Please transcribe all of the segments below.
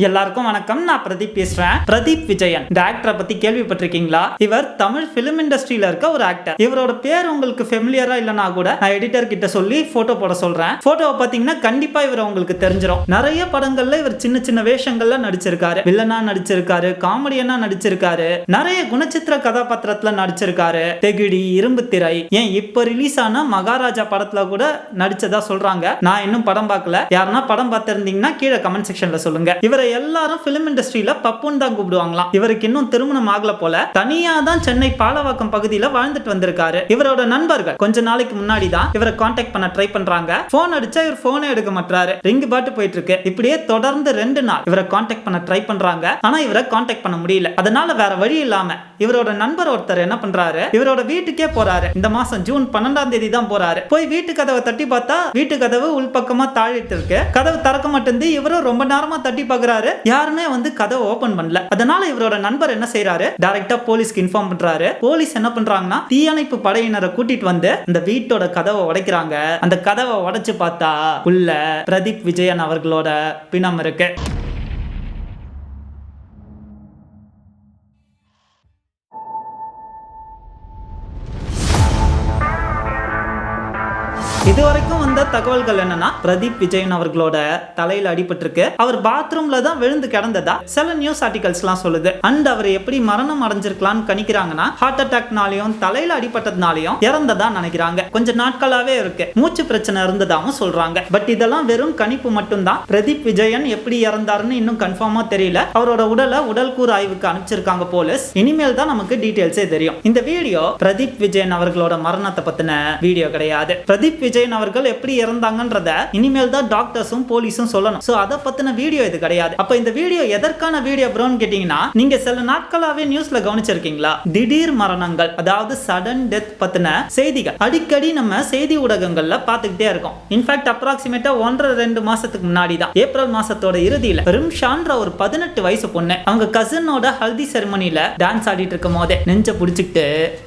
எல்லாருக்கும் வணக்கம். நான் பிரதீப் பேசுறேன். பிரதீப் விஜயன். இந்த ஆக்டரை பத்தி கேள்விப்பட்டிருக்கீங்களா? இவர் தமிழ் பிலிம் இண்டஸ்ட்ரியில இருக்க ஒரு ஆக்டர் இவரோட பேர் உங்களுக்கு ஃபெமிலியரா இல்லைனா கூட நான் எடிட்டர் கிட்ட சொல்லி போட்டோ போட சொல்றேன். போட்டோவை பாத்தீங்கன்னா கண்டிப்பா இவர் உங்களுக்கு தெரிஞ்சிடும் நிறைய படங்கள்ல இவர் சின்ன சின்ன வேஷங்கள்ல நடிச்சிருக்காரு. வில்லனா நடிச்சிருக்காரு காமெடியனா நடிச்சிருக்காரு. நிறைய குணச்சித்திர கதாபாத்திரத்துல நடிச்சிருக்காரு. தெகிடி இரும்பு திரை. ஏன் இப்ப ரிலீஸ் ஆன மகாராஜா படத்துல கூட நடிச்சதா சொல்றாங்க. நான் இன்னும் படம் பார்க்கல. யாருன்னா படம் பார்த்திருந்தீங்கன்னா கீழே கமெண்ட் செக்ஷன்ல சொல்லுங்க. இவரை எல்லாரும் பிலிம் இண்டஸ்ட்ரியில பப்புன்னு தான் கூப்பிடுவாங்களாம். இவருக்கு இன்னும் திருமணம் ஆகல போல தனியா தான் சென்னை பாலவாக்கம் பகுதியில வாழ்ந்துட்டு வந்திருக்காரு. இவரோட நண்பர்கள் கொஞ்ச நாளைக்கு முன்னாடி தான் இவரை காண்டாக்ட் பண்ண ட்ரை பண்றாங்க. போன் அடிச்சா இவர் போனே எடுக்க மாட்டாரு ரிங் பாட்டு போயிட்டு இருக்கு இப்படியே தொடர்ந்து ரெண்டு நாள் இவரை காண்டாக்ட் பண்ண ட்ரை பண்றாங்க. ஆனா இவரை காண்டாக்ட் பண்ண முடியல. அதனால வேற வழி இல்லாம இவரோட நண்பர் ஒருத்தர் என்ன பண்றாரு? இவரோட வீட்டுக்கே போறாரு. இந்த மாசம் ஜூன் பன்னெண்டாம் தேதி தான் போறாரு. போய் வீட்டு கதவை தட்டி பார்த்தா வீட்டு கதவு உள்பக்கமா தாழிட்டு இருக்கு. கதவு திறக்க மாட்டேங்குது இவரும் ரொம்ப நேரமா தட்டி பாக்குறாரு. பார்க்கறாரு யாருமே வந்து கதவை ஓபன் பண்ணல. அதனால இவரோட நண்பர் என்ன செய்யறாரு டைரக்டா போலீஸ்க்கு இன்ஃபார்ம் பண்றாரு. போலீஸ் என்ன பண்றாங்கன்னா தீயணைப்பு படையினரை கூட்டிட்டு வந்து இந்த வீட்டோட கதவை உடைக்கிறாங்க. அந்த கதவை உடைச்சு பார்த்தா உள்ள பிரதீப் விஜயன் அவர்களோட பிணம் இருக்கு. இது வரைக்கும் வந்த தகவல்கள் என்னன்னா பிரதீப் விஜயன் அவர்களோட தலையில அடிபட்டிருக்கு. அவர் பாத்ரூம்ல தான் விழுந்து கிடந்ததா? சில நியூஸ் ஆர்டிகல்ஸ் எல்லாம் சொல்லுது. அண்ட் அவர் எப்படி மரணம் அடைஞ்சிருக்கலாம்னு கணிக்கிறாங்கன்னா ஹார்ட் அட்டாக்னாலையும் தலையில அடிபட்டதுனாலையும் இறந்ததா நினைக்கிறாங்க. கொஞ்ச நாட்களாவே இருக்கு. மூச்சு பிரச்சனை இருந்ததாகவும் சொல்றாங்க. பட் இதெல்லாம் வெறும் கணிப்பு மட்டும்தான். பிரதீப் விஜயன் எப்படி இறந்தாருன்னு இன்னும் கன்ஃபார்மா தெரியல. அவரோட உடலை உடல் கூறு ஆய்வுக்கு அனுப்பிச்சிருக்காங்க போலீஸ். இனிமேல் தான் நமக்கு டீடைல்ஸே தெரியும். இந்த வீடியோ பிரதீப் விஜயன் அவர்களோட மரணத்தை பத்தின வீடியோ கிடையாது. பிரதீப் விஜயன் அவர்கள் எப்படி இறந்தாங்கன்றத இனிமேல் தான் டாக்டர்ஸும் போலீஸும் சொல்லணும். ஸோ அதை பத்தின வீடியோ இது கிடையாது. அப்ப இந்த வீடியோ எதற்கான வீடியோ ப்ரோன்னு கேட்டீங்கன்னா நீங்க சில நாட்களாவே நியூஸ்ல கவனிச்சிருக்கீங்களா? திடீர் மரணங்கள் அதாவது சடன் டெத் பத்தின செய்திகள். அடிக்கடி நம்ம செய்தி ஊடகங்கள்ல பார்த்துக்கிட்டே இருக்கோம். இன்ஃபேக்ட் அப்ராக்சிமேட்டா ஒன்றரை ரெண்டு மாசத்துக்கு முன்னாடி தான். ஏப்ரல் மாசத்தோட இறுதியில ரிம்ஷான்ற ஒரு பதினெட்டு வயசு பொண்ணு அவங்க கசினோட ஹல்தி செரிமனில டான்ஸ் ஆடிட்டு இருக்கும் போதே நெஞ்ச பிடிச்சிக்கிட்டு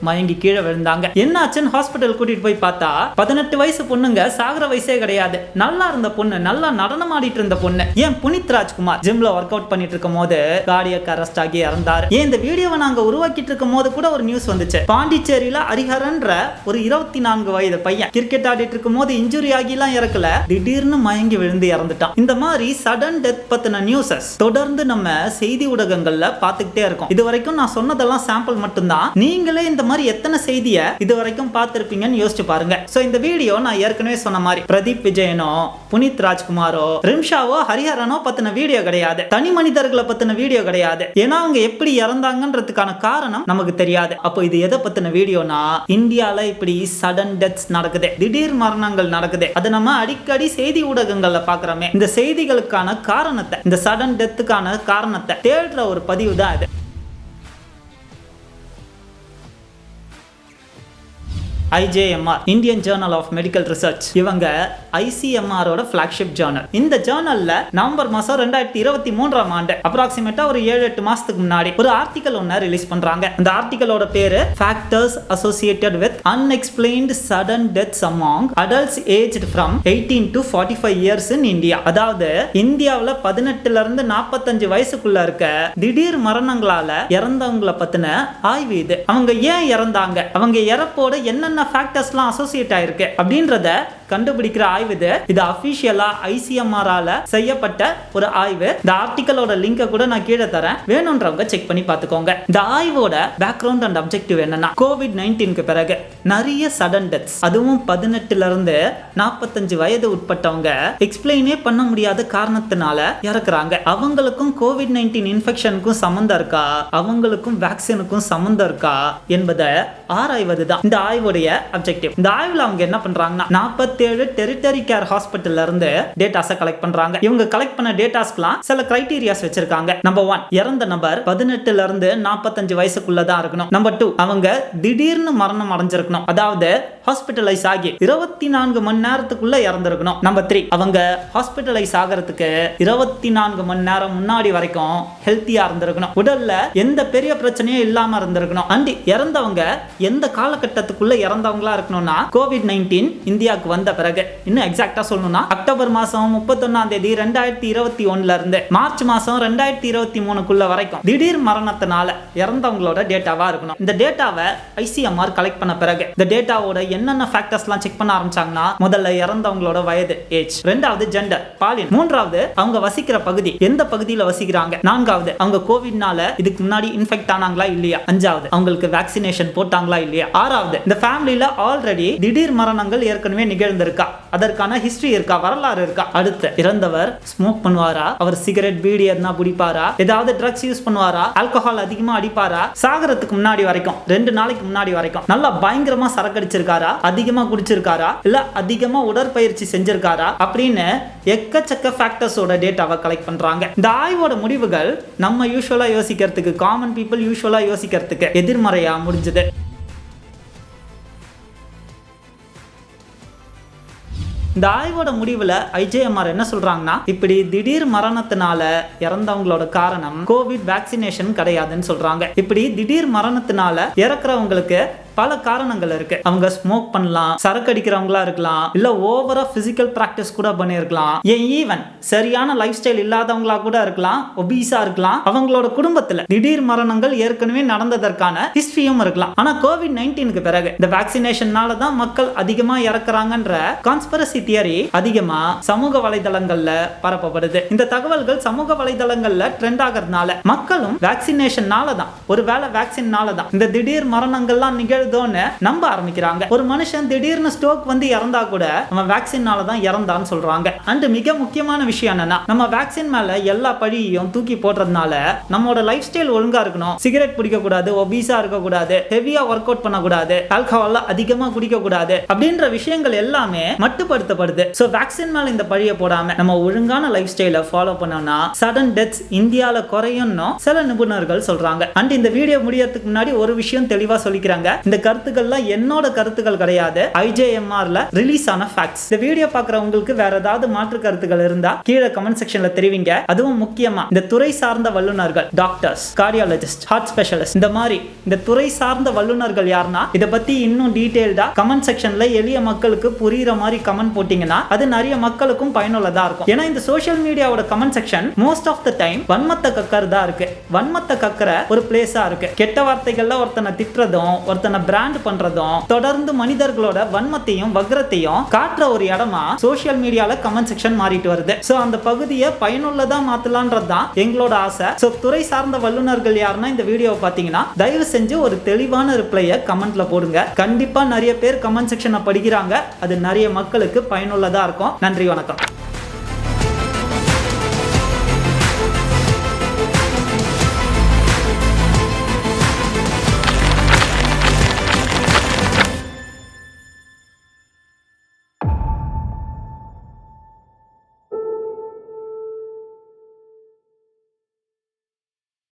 மயங்கி கீழே விழுந்தாங்க. என்னாச்சுன்னு ஹாஸ்பிட்டல் கூட்டிட்டு போய் பார்த்தா பதினெட்டு வயசு பொண்ணுங்க சாகுற வயசே கிடையாது. நல்லா இருந்த பொண்ணு நல்லா நடனம் ஆடிட்டு இருந்த பொண்ணு. ஏன் புனித் ராஜ்குமார் ஜிம்ல ஒர்க் அவுட் பண்ணிட்டு இருக்கும் போது கார்டியக் அரெஸ்ட் ஆகி இறந்தார். ஏன் இந்த வீடியோவை நாங்க உருவாக்கிட்டு இருக்கும் போது கூட ஒரு நியூஸ் வந்துச்சு. பாண்டிச்சேரியில ஹரிஹரன்ற ஒரு இருபத்தி நான்கு வயது பையன் கிரிக்கெட் ஆடிட்டு இருக்கும் போது இன்ஜுரி ஆகிலாம் இறக்கல. திடீர்னு மயங்கி விழுந்து இறந்துட்டான். இந்த மாதிரி சடன் டெத் பத்தின நியூஸஸ் தொடர்ந்து நம்ம செய்தி ஊடகங்கள்ல பார்த்துக்கிட்டே இருக்கோம். இது வரைக்கும் நான் சொன்னதெல்லாம் சாம்பிள் மட்டும்தான். நீங்களே இந்த மாதிரி எத்தனை செய்தியை இது வரைக்கும் பார்த்திருப்பீங்கன்னு யோசிச்சு பாருங்க. சோ இந்த வீடியோ நான் ஏற்கனவே சொன்ன மாதிரி பிரதீப் விஜயனோ புனித் ராஜ்குமாரோ ரிம்ஷாவோ ஹரிஹரனோ பத்தின வீடியோ கிடையாது. தனி மனிதர்களை பத்தின வீடியோ கிடையாது. ஏன்னா அவங்க எப்படி இறந்தாங்கன்றதுக்கான காரணம் நமக்கு தெரியாது. அப்போ இது எதை பத்தின வீடியோனா இந்தியால இப்படி சடன் டெத்ஸ் நடக்குது. திடீர் மரணங்கள் நடக்குது. அதை நம்ம அடிக்கடி செய்தி ஊடகங்கள்ல பாக்குறோமே. இந்த செய்திகளுக்கான காரணத்தை இந்த சடன் டெத்துக்கான காரணத்தை தேடுற ஒரு பதிவு தான் இது. IJMR Indian journal of medical research இவங்க ஐசிஎம்ஆரோட ஃபிளாக்ஷிப் ஜேர்னல் இந்த ஜேர்னல்ல நவம்பர் மாசம் ரெண்டாயிரத்தி இருபத்தி மூன்றாம் ஆண்டு அப்ராக்சிமேட்டா ஒரு ஏழு எட்டு மாசத்துக்கு முன்னாடி ஒரு ஆர்டிகல் ஒன்று ரிலீஸ் பண்றாங்க. அந்த ஆர்டிகலோட பேரு factors associated with unexplained sudden deaths among adults age from eighteen to forty five years in India அதாவது இந்தியாவில் பதினெட்டுல இருந்து நாற்பத்தஞ்சு வயசுக்குள்ள இருக்க திடீர் மரணங்களால இறந்தவங்களை பத்தின ஆய்வு இது. அவங்க ஏன் இறந்தாங்க? அவங்க இறப்போட என்னென்ன ஃபேக்டர்ஸ்லாம் அசோசியேட் ஆயிருக்கு அப்படின்றத கண்டுபிடிக்கிற ஆய்வு இது. இது அஃபிஷியலா ஐசிஎம்ஆரால செய்யப்பட்ட ஒரு ஆய்வு. இந்த ஆர்டிக்கலோட லிங்கை கூட நான் கீழே தரேன். வேணுன்றவங்க செக் பண்ணி பார்த்துக்கோங்க. இந்த ஆய்வோட பேக்ரவுண்ட் அண்ட் அப்ஜெக்டிவ் என்னன்னா கோவிட் நைன்டீனுக்கு பிறகு நிறைய சடன் டெத்ஸ் அதுவும் பதினெட்டுல இருந்து நாற்பத்தஞ்சு வயது உட்பட்டவங்க எக்ஸ்பிளைனே பண்ண முடியாத காரணத்தினால இறக்குறாங்க. அவங்களுக்கும் கோவிட் நைன்டீன் இன்ஃபெக்ஷனுக்கும் சம்மந்தம் இருக்கா? அவங்களுக்கும் வேக்சினுக்கும் சம்மந்தம் இருக்கா? என்பதை ஆராய்வது தான் இந்த ஆய்வுடைய அப்ஜெக்டிவ் இந்த ஆய்வுல அவங்க என்ன பண்றாங்கன்னா நாற்பத்தேழு டெரிட்டரி கேர் ஹாஸ்பிட்டல்ல இருந்து டேட்டாஸை கலெக்ட் பண்றாங்க. இவங்க கலெக்ட் பண்ண டேட்டாஸ்க்குலாம் சில கிரைட்டீரியாஸ் வச்சிருக்காங்க. நம்பர் ஒன் இறந்த நபர் பதினெட்டுல இருந்து நாற்பத்தஞ்சு வயசுக்குள்ள தான் இருக்கணும். நம்பர் டூ அவங்க திடீர்னு மரணம் அடைஞ்சிருக்கணும். அதாவது ஹாஸ்பிட்டலைஸ் ஆகி இருபத்தி நான்கு மணி நேரத்துக்குள்ள இறந்துருக்கணும். நம்பர் த்ரீ அவங்க ஹாஸ்பிட்டலைஸ் ஆகிறதுக்கு இருபத்தி நான்கு மணி நேரம் முன்னாடி வரைக்கும் ஹெல்த்தியா இருந்திருக்கணும். உடல்ல எந்த பெரிய பிரச்சனையும் இல்லாம இருந்திருக்கணும். அண்ட் இறந்தவங்க எந்த காலகட்டத்துக்குள்ள இறந்தவங்களா இருக்கணும்னா கோவிட் நைன்டீன் இந்தியாவுக்கு வந்த பிறகு. இன்னும் எக்ஸாக்டா சொல்லணும்னா அக்டோபர் மாசம் முப்பத்தொன்னாம் தேதி ரெண்டாயிரத்தி இருபத்தி ஒண்ணுல இருந்து மார்ச் மாசம் ரெண்டாயிரத்தி இருபத்தி மூணுக்குள்ள வரைக்கும் திடீர் மரணத்தினால இறந்தவங்களோட டேட்டாவா இருக்கணும். இந்த டேட்டாவை ஐசிஎம்ஆர் கலெக்ட் பண்ண பிறகு இந்த டேட்டாவோட என்னென்ன ஃபேக்டர்ஸ்லாம் செக் பண்ண ஆரம்பிச்சாங்கன்னா முதல்ல இறந்தவங்களோட வயது ஏஜ் ரெண்டாவது ஜெண்டர் பாலின் மூன்றாவது அவங்க வசிக்கிற பகுதி எந்த பகுதியில் வசிக்கிறாங்க நான்காவது அவங்க கோவிட்னால இதுக்கு முன்னாடி இன்ஃபெக்ட் ஆனாங்களா இல்லையா அஞ்சாவது அவங்களுக்கு வேக்சினேஷன் போட்டாங்களா இல்லையா? ஆறாவது இந்த ஃபேமிலியில ஆல்ரெடி திடீர் மரணங்கள் ஏற்கனவே நிகழ்ந்திருக்கா? அதற்கான ஹிஸ்டரி இருக்கா? வரலாறு இருக்கா? அடுத்து இறந்தவர் ஸ்மோக் பண்ணுவாரா? அவர் சிகரெட் பீடி எதுனா பிடிப்பாரா ஏதாவது ட்ரக்ஸ் யூஸ் பண்ணுவாரா? ஆல்கஹால் அதிகமா அடிப்பாரா? சாகரத்துக்கு முன்னாடி வரைக்கும் ரெண்டு நாளைக்கு முன்னாடி வரைக்கும் நல்லா பயங்கரமா சரக்கடிச்சிருக்காரா? அதிகமா குடிச்சிருக்காரா? இல்ல அதிகமா உடற்பயிற்சி செஞ்சிருக்காரா? அப்படின்னு எக்கச்சக்க ஃபேக்டர்ஸோட டேட்டாவை கலெக்ட் பண்றாங்க. இந்த ஆய்வோட முடிவுகள் நம்ம யூஸ்வலா யோசிக்கிறதுக்கு காமன் பீப்புள் யூஸ்வலா யோசிக்கிறதுக்கு எதிர்மறையா முடிஞ்சது. இந்த ஆய்வோட முடிவுல ஐஜேஎம்ஆர் என்ன சொல்றாங்கன்னா இப்படி திடீர் மரணத்தினால இறந்தவங்களோட காரணம் கோவிட் வேக்சினேஷன் கிடையாதுன்னு சொல்றாங்க. இப்படி திடீர் மரணத்தினால இறக்குறவங்களுக்கு பல காரணங்கள் இருக்கு. அவங்க ஸ்மோக் பண்ணலாம் சரக்கு அடிக்கிறவங்களா இருக்கலாம் இல்ல ஓவரா பிசிக்கல் பிராக்டிஸ் கூட பண்ணியிருக்கலாம் ஏன் ஈவன் சரியான லைஃப் ஸ்டைல் இல்லாதவங்களா கூட இருக்கலாம் ஒபீஸா இருக்கலாம். அவங்களோட குடும்பத்துல திடீர் மரணங்கள் ஏற்கனவே நடந்ததற்கான ஹிஸ்டரியும் இருக்கலாம். ஆனா கோவிட் நைன்டீனுக்கு பிறகு இந்த வேக்சினேஷன்னால தான் மக்கள் அதிகமா இறக்குறாங்கன்ற கான்ஸ்பரசி தியரி அதிகமா சமூக வலைதளங்கள்ல பரப்பப்படுது. இந்த தகவல்கள் சமூக வலைதளங்கள்ல ட்ரெண்ட் ஆகிறதுனால மக்களும் வேக்சினேஷன்னால தான் ஒருவேளை வேக்சின்னால தான் இந்த திடீர் மரணங்கள்லாம் எழுதோன்னு நம்ப ஆரம்பிக்கிறாங்க. ஒரு மனுஷன் திடீர்னு ஸ்ட்ரோக் வந்து இறந்தா கூட நம்ம வேக்சின்னால தான் இறந்தான்னு சொல்றாங்க. அண்ட் மிக முக்கியமான விஷயம் என்னன்னா நம்ம வேக்சின் மேல எல்லா பழியையும் தூக்கி போடுறதுனால நம்மளோட லைஃப் ஸ்டைல் ஒழுங்கா இருக்கணும். சிகரெட் பிடிக்க கூடாது ஒபீஸா இருக்க கூடாது ஹெவியா ஒர்க் அவுட் பண்ணக்கூடாது ஆல்கஹால் அதிகமா குடிக்க கூடாது அப்படின்ற விஷயங்கள் எல்லாமே மட்டுப்படுத்தப்படுது. ஸோ வேக்சின் மேல இந்த பழியை போடாம நம்ம ஒழுங்கான லைஃப் ஸ்டைலை ஃபாலோ பண்ணோம்னா சடன் டெத்ஸ் இந்தியால குறையும்னு சில நிபுணர்கள் சொல்றாங்க. அண்ட் இந்த வீடியோ முடியறதுக்கு முன்னாடி ஒரு விஷயம் தெளிவா சொல்லிக்கிறாங்க. இந்த கருத்துக்கள்லாம் என்னோட கருத்துக்கள் கிடையாது. ஐஜேஎம்ஆர்ல ரிலீஸ் ஆன ஃபேக்ட்ஸ் இந்த வீடியோ பாக்குறவங்களுக்கு வேற ஏதாவது மாற்று கருத்துக்கள் இருந்தா கீழே கமெண்ட் செக்ஷன்ல தெரிவிங்க. அதுவும் முக்கியமா இந்த துறை சார்ந்த வல்லுநர்கள் டாக்டர்ஸ் கார்டியாலஜிஸ்ட் ஹார்ட் ஸ்பெஷலிஸ்ட் இந்த மாதிரி இந்த துறை சார்ந்த வல்லுநர்கள் யாருன்னா இதை பத்தி இன்னும் டீடைல்டா கமெண்ட் செக்ஷன்ல எளிய மக்களுக்கு புரியுற மாதிரி கமெண்ட் போட்டீங்கன்னா அது நிறைய மக்களுக்கும் பயனுள்ளதா இருக்கும். ஏன்னா இந்த social மீடியாவோட comment section most of the time வன்மத்தை கக்கறதா இருக்கு. வன்மத்தை கக்கற ஒரு பிளேஸா இருக்கு. கெட்ட வார்த்தைகள்ல ஒருத்தனை திட்டுறதும் ஒருத்தனை பிராண்ட் பண்றதும் தொடர்ந்து மனிதர்களோட வன்மத்தையும் வக்ரத்தையும் காட்டுற ஒரு இடமா சோஷியல் மீடியால கமெண்ட் செக்ஷன் மாறிட்டு வருது. சோ அந்த பகுதியை பயனுள்ளதா மாத்தலான்றது தான் எங்களோட ஆசை. சோ துறை சார்ந்த வல்லுநர்கள் யாருன்னா இந்த வீடியோவை பார்த்தீங்கன்னா தயவு செஞ்சு ஒரு தெளிவான ரிப்ளையை கமெண்ட்ல போடுங்க. கண்டிப்பா நிறைய பேர் கமெண்ட் செக்ஷனை படிக்கிறாங்க. அது நிறைய மக்களுக்கு பயனுள்ளதா இருக்கும். நன்றி வணக்கம்.